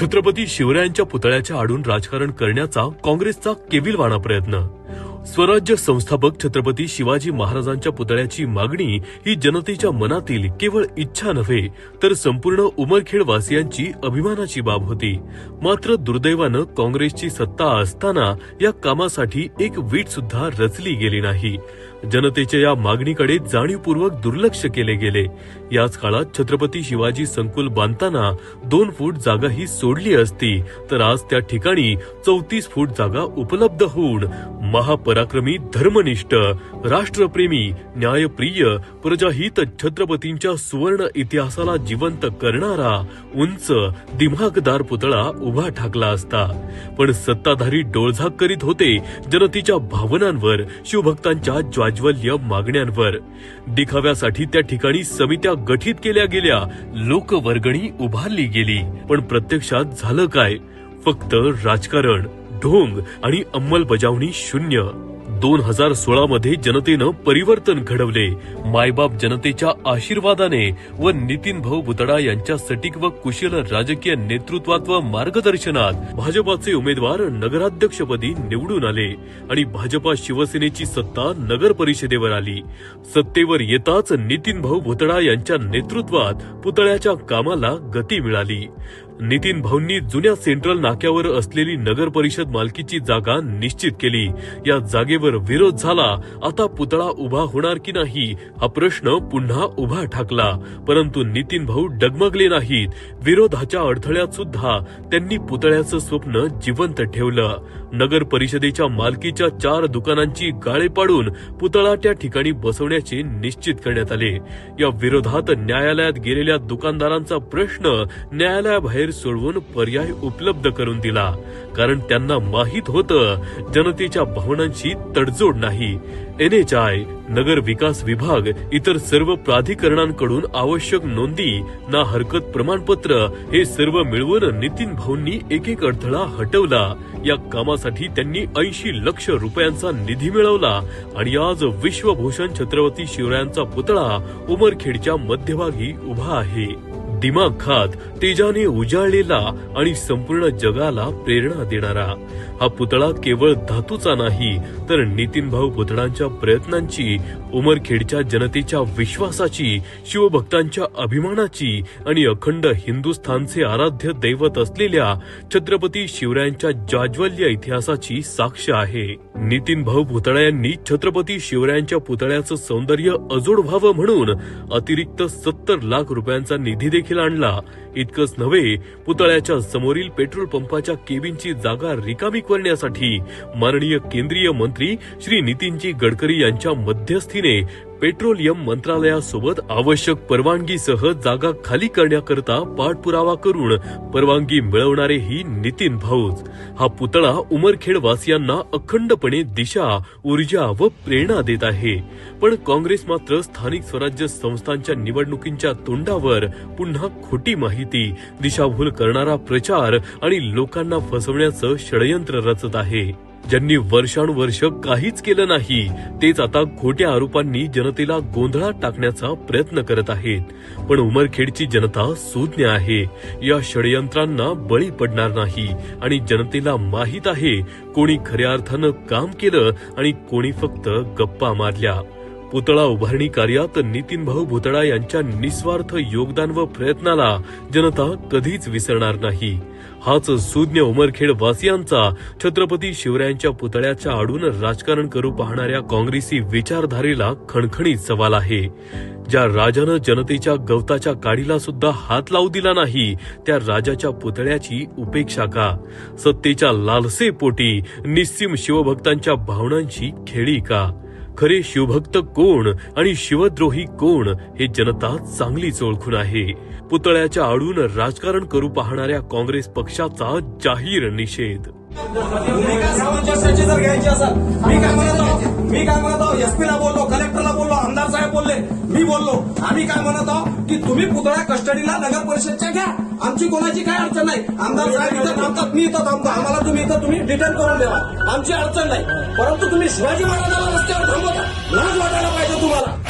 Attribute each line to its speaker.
Speaker 1: छत्रपती शिवरायांच्या पुतळ्याच्या आडून राजकारण करण्याचा काँग्रेसचा केविलवाणा प्रयत्न. स्वराज्य संस्थापक छत्रपती शिवाजी महाराजांच्या पुतळ्याची मागणी ही जनतेच्या मनातील केवळ इच्छा नव्हे तर संपूर्ण उमरखेड वासियांची अभिमानाची बाब होती. मात्र दुर्दैवानं काँग्रेसची सत्ता असताना या कामासाठी एक वीट सुद्धा रचली गेली नाही. जनतेच्या या मागणीकडे जाणीवपूर्वक दुर्लक्ष केले गेले. याच काळात छत्रपती शिवाजी संकुल बांधताना दोन फूट जागा ही सोडली असती. तर आज त्या ठिकाणी चौतीस फूट जागा उपलब्ध होऊन महापराक्रमी धर्मनिष्ठ राष्ट्रप्रेमी न्यायप्रिय प्रजाहित छत्रपतींच्या सुवर्ण इतिहासाला जिवंत करणारा उंच दिमागदार पुतळा उभा ठाकला असता. पण सत्ताधारी डोळझाक करीत होते जनतेच्या भावनांवर शिवभक्तांच्या प्राज्वल्य मागण्यांवर. दिखाव्यासाठी त्या ठिकाणी समित्या गठीत केल्या गेल्या लोकवर्गणी उभारली गेली. पण प्रत्यक्षात झालं काय? फक्त राजकारण ढोंग आणि अंमलबजावणी शून्य. दोन हजार सोळा मध्ये जनतेनं परिवर्तन घडवले. मायबाप जनतेच्या आशीर्वादाने व नितीन भाऊ बुतडा यांच्या सटीक व कुशल राजकीय नेतृत्वात व मार्गदर्शनात भाजपाचे उमेदवार नगराध्यक्षपदी निवडून आले आणि भाजपा शिवसेनेची सत्ता नगर परिषदेवर आली. सत्तेवर येताच नितीन भाऊ भुतडा यांच्या नेतृत्वात पुतळ्याच्या कामाला गती मिळाली. नितीन भाऊंनी जुन्या सेंट्रल नाक्यावर असलेली नगर परिषद मालकीची जागा निश्चित केली. या जागेवर विरोध झाला. आता पुतळा उभा होणार की नाही? हा प्रश्न पुन्हा उभा ठाकला. परंतु नितीन भाऊ डगमगले नाहीत. विरोधाच्या अडथळ्यात सुद्धा त्यांनी पुतळ्याचं स्वप्न जिवंत ठेवलं. नगर परिषदेच्या मालकीच्या चार दुकानांची गाळे पाडून पुतळा त्या ठिकाणी बसवण्याचे निश्चित करण्यात आले. या विरोधात न्यायालयात गेलेल्या दुकानदारांचा प्रश्न न्यायालयाबाहेर सोडवून पर्याय उपलब्ध करून दिला. कारण त्यांना माहीत होतं जनतेच्या भावनांशी तडजोड नाही. एनएचआय नगर विकास विभाग इतर सर्व प्राधिकरणांकडून आवश्यक नोंदी ना हरकत प्रमाणपत्र हे सर्व मिळवून नितीन भाऊंनी एक एक अडथळा हटवला. या कामासाठी त्यांनी ऐंशी लक्ष रुपयांचा निधी मिळवला. आणि आज विश्वभूषण छत्रपती शिवरायांचा पुतळा उमरखेडच्या मध्यभागी उभा आहे. दिमागखात तेजाने उजाळलेला आणि संपूर्ण जगाला प्रेरणा देणारा. हा पुतळा केवळ धातूचा नाही तर नितीन भाऊ पुतळांच्या प्रयत्नांची उमरखेडच्या जनतेच्या विश्वासाची शिवभक्तांच्या अभिमानाची आणि अखंड हिंदुस्थानचे आराध्य दैवत असलेल्या छत्रपती शिवरायांच्या जाज्वल्य इतिहासाची साक्ष आहे. नितीन भाऊ पुतळा यांनी छत्रपती शिवरायांच्या पुतळ्याचं सौंदर्य अजोड व्हावं म्हणून अतिरिक्त सत्तर लाख रुपयांचा निधी देखील आणला. इतकंच नव्हे पुतळ्याच्या समोरील पेट्रोल पंपाच्या केबिनची जागा रिकामी करण्यासाठी माननीय केंद्रीय मंत्री श्री नितीनजी गडकरी यांच्या मध्यस्थीने पेट्रोलियम मंत्रालयासोबत आवश्यक परवानगीसह जागा खाली करण्याकरता पाठपुरावा करून परवानगी मिळवणारे ही नितीन भाऊज. हा पुतळा उमरखेड वासियांना अखंडपणे दिशा ऊर्जा व प्रेरणा देत आहे. पण काँग्रेस मात्र स्थानिक स्वराज्य संस्थांच्या निवडणुकींच्या तोंडावर पुन्हा खोटी माहिती दिशाभूल करणारा प्रचार आणि लोकांना फसवण्याचं षडयंत्र रचत आहे. ज्यांनी वर्षानुवर्ष काहीच केलं नाही तेच आता खोट्या आरोपांनी जनतेला गोंधळात टाकण्याचा प्रयत्न करत आहेत. पण उमरखेडची जनता सुज्ञ आहे. या षडयंत्रांना बळी पडणार नाही आणि जनतेला माहीत आहे कोणी खऱ्या अर्थानं काम केलं आणि कोणी फक्त गप्पा मारल्या. पुतळा उभारणी कार्यात नितीन भाऊ भुतडा यांच्या निस्वार्थ योगदान व प्रयत्नाला जनता कधीच विसरणार नाही. हाच सुज्ञ उमरखेड वासियांचा छत्रपती शिवरायांच्या पुतळ्याच्या आडून राजकारण करू पाहणाऱ्या काँग्रेसी विचारधारेला खणखणीत सवाल आहे. ज्या राजानं जनतेच्या गवताच्या काडीला सुद्धा हात लावू दिला नाही त्या राजाच्या पुतळ्याची उपेक्षा का? सत्तेच्या लालसेपोटी निस्सीम शिवभक्तांच्या भावनांची खेळी का? खरे शिवभक्त कोण आणि शिवद्रोही कोण हे जनता चांगलीच ओळखून आहे. पुतळ्याच्या आडून राजकारण करू पाहणाऱ्या काँग्रेस पक्षाचा जाहीर निषेध.
Speaker 2: मी काय म्हणत आहो? मी काय म्हणत एसपीला बोललो कलेक्टरला बोललो आमदार साहेब बोलले मी बोललो. आम्ही काय म्हणत आहोत की तुम्ही पुतळ्या कस्टडीला नगर परिषदच्या घ्या. आमची कोणाची काय अडचण नाही. आमदार साहेब इथं थांबतात मी इथं थांबतो. आम्हाला तुम्ही इथं तुम्ही डिटेन करून द्यावा आमची अडचण नाही. परंतु तुम्ही शिवाजी महाराजाला रस्त्यावर थांबवता. लाज वाटायला पाहिजे तुम्हाला.